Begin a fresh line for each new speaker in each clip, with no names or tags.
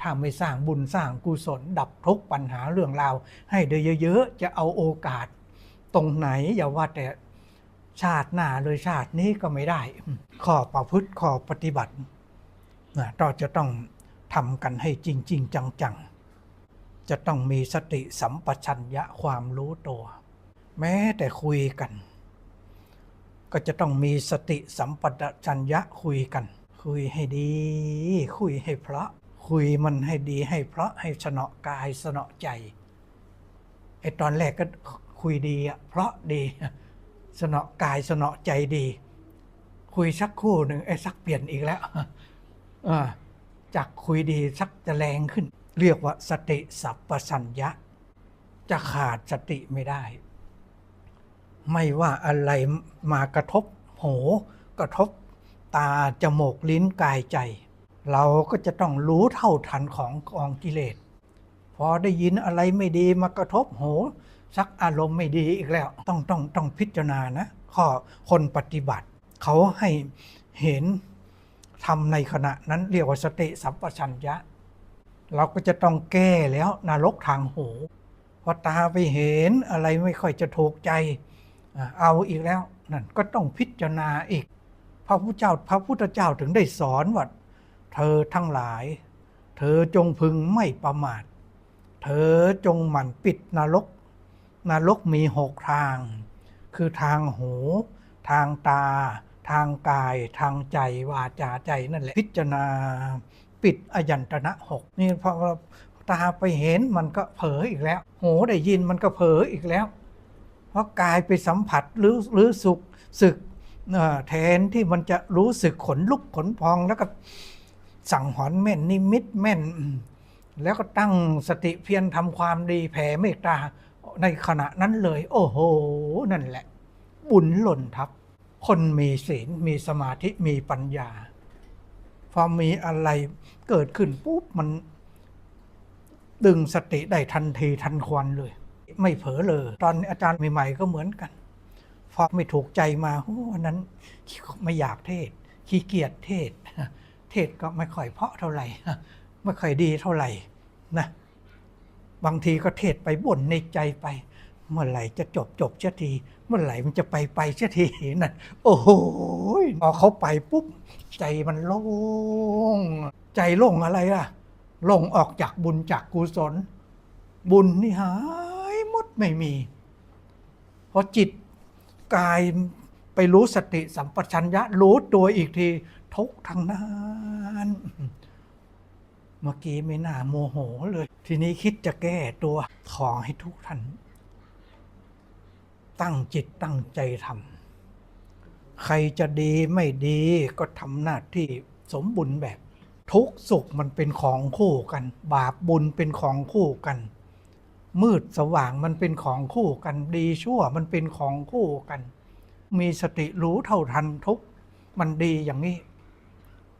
ถ้าไม่สร้างบุญสร้างกุศล ดับทุกปัญหาเรื่องราว ให้ได้เยอะๆ จะเอาโอกาส ตรงไหนอย่าว่าแต่ชาติหน้าเลยชาตินี้ก็ไม่ได้ ข้อประพฤติข้อปฏิบัติเราจะต้องทำกันให้จริง ๆ จังๆ จะต้องมีสติสัมปชัญญะความรู้ตัว แม้แต่คุยกัน ก็จะต้องมีสติสัมปชัญญะคุยกัน คุยให้ดี คุยให้เพราะ คุยมันให้ดีให้เพราะให้สนอกายสนอใจไอตอนแรกก็คุยดีอะเพราะดีสนอกายสนอใจดี คุยสักคู่หนึ่งไอ้สักเปลี่ยนอีกแล้วจากคุยดีสักจะแรงขึ้น เรียกว่าสติสัพปชัญญะ จะขาดสติไม่ได้ ไม่ว่าอะไรมากระทบหูกระทบตาจมูกลิ้นกายใจ เราก็จะต้องรู้เท่าทันของกองกิเลส พอได้ยินอะไรไม่ดีมากระทบหูสักอารมณ์ไม่ดีอีกแล้ว ต้องต้องต้องพิจารณานะข้อคนปฏิบัติ เขาให้เห็นทำในขณะนั้นเรียกว่าสติสัมปชัญญะ เราก็จะต้องแก้แล้วนรกทางหูพอตาไปเห็นอะไรไม่ค่อยจะถูกใจเอาอีกแล้วนั่นก็ต้องพิจารณาอีก พระพุทธเจ้าพระพุทธเจ้าถึงได้สอนว่า เธอทั้งหลาย เธอจงพึงไม่ประมาท เธอจงหมั่นปิดนรก นรกมีหกทาง คือทางหู ทางตา ทางกาย ทางใจ วาจาใจนั่นแหละ พิจารณาปิดอยันตนะหกนี่พอตาไปเห็นมันก็เผลออีกแล้ว หูได้ยินมันก็เผลออีกแล้ว เพราะกายไปสัมผัสหรือหรือสุขสึกแทนที่มันจะรู้สึกขนลุกขนพองแล้วก็ สั่งหอนแม่นนิมิตแม่น แล้วก็ตั้งสติเพียรทำความดีแผ่เมตตาในขณะนั้นเลย โอ้โห นั่นแหละ บุญหล่นทับ คนมีศีลมีสมาธิมีปัญญา พอมีอะไรเกิดขึ้นปุ๊บมัน ดึงสติได้ทันทีทันควันเลย ไม่เผลอเลย ตอนอาจารย์ใหม่ๆก็เหมือนกันพอไม่ถูกใจมาโอ้วันนั้นไม่อยากเทศ ขี้เกียจเทศ เทศก็ไม่ค่อยเพาะเท่าไหร่ไม่ค่อยดีเท่าไหร่นะบางทีก็เทศไปบ่นในใจไป เมื่อไหร่จะจบจบเสียที เมื่อไหร่มันจะไปไปเสียทีนั่นโอ้โหพอเขาไปปุ๊บใจมันโล่งใจโล่งอะไรอะโล่งออกจากบุญจากกุศล บุญนี่หายหมดไม่มีพอจิตกาย ไปรู้สติสัมปชัญญะ รู้ตัวอีกที ทุกทางนั้นเมื่อกี้ไม่น่าโมโหเลย ทีนี้คิดจะแก้ตัวขอให้ทุกท่าน ตั้งจิตตั้งใจทำใครจะดีไม่ดีก็ทำหน้าที่สมบุญแบบ ทุกสุขมันเป็นของคู่กัน บาปบุญเป็นของคู่กัน มืดสว่างมันเป็นของคู่กัน ดีชั่วมันเป็นของคู่กัน มีสติรู้เท่าทันทุกมันดีอย่างนี้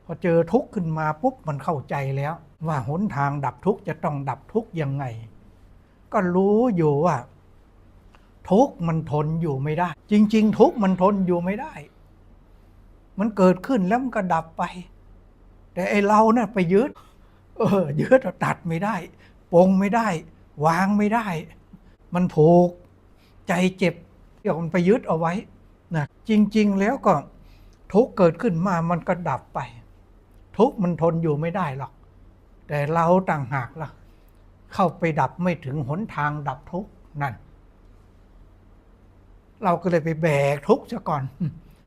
พอเจอทุกข์ขึ้นมาปุ๊บมันเข้าใจแล้ว ว่าหนทางดับทุกข์จะต้องดับทุกข์ยังไง ก็รู้อยู่ว่า ทุกข์มันทนอยู่ไม่ได้ จริง ๆ ทุกข์มันทนอยู่ไม่ได้ มันเกิดขึ้นแล้วมันก็ดับไป แต่ไอเราเนี่ยไปยึดเออยึดตัดไม่ได้ปงไม่ได้ วางไม่ได้ มันผูกใจเจ็บเดี๋ยวมันไปยึดเอาไว้ นะจริง ๆ แล้วก็ทุกเกิดขึ้นมามันก็ดับไป ทุกมันทนอยู่ไม่ได้หรอก แต่เราต่างหากล่ะ เข้าไปดับไม่ถึงหนทางดับทุกนั่น เราก็เลยไปแบกทุกซะก่อน